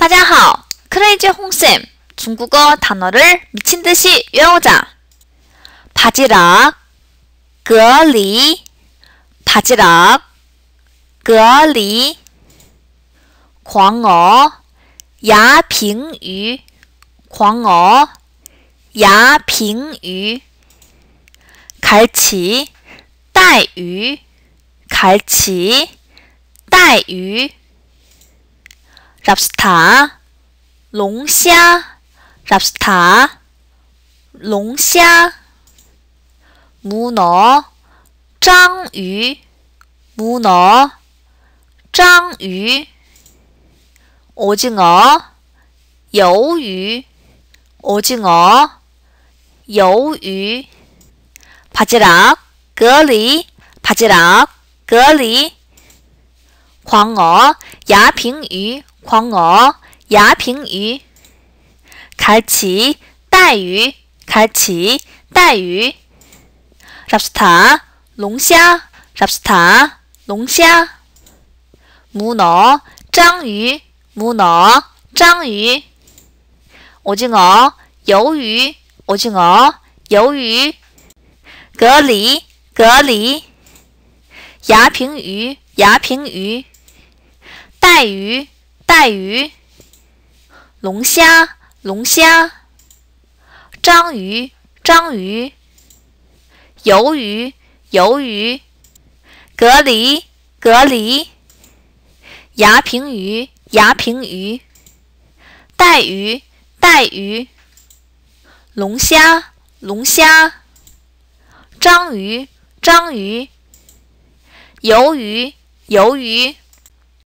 大家好，크레이지홍쌤 중국어 단어를 미친 듯이 외우자. 바지락,隔离, 바지락, 隔离. 광어, 야빙유, 광어, 야빙유. 갈치, 带鱼, 갈치, 带鱼. 랍스타, 롱샤, 랍스타, 롱샤, 문어, 짱유, 문어, 짱유, 오징어, 여우 오징어, 여우 바지락, 거리, 바지락, 거리, 광어, 야핑유, 광어牙平鱼。갈치带鱼，갈치带鱼。랍스타龙虾，랍스타龙虾。문어章鱼，문어章鱼。오징어鱿鱼，오징어鱿鱼。隔离隔离。牙平鱼，牙平鱼。带鱼 带鱼。龙虾龙虾。章鱼章鱼。鱿鱼，鱿鱼，隔离，隔离，牙平鱼，牙平鱼，带鱼，带鱼，龙虾，龙虾，章鱼，章鱼，鱿鱼，鱿鱼。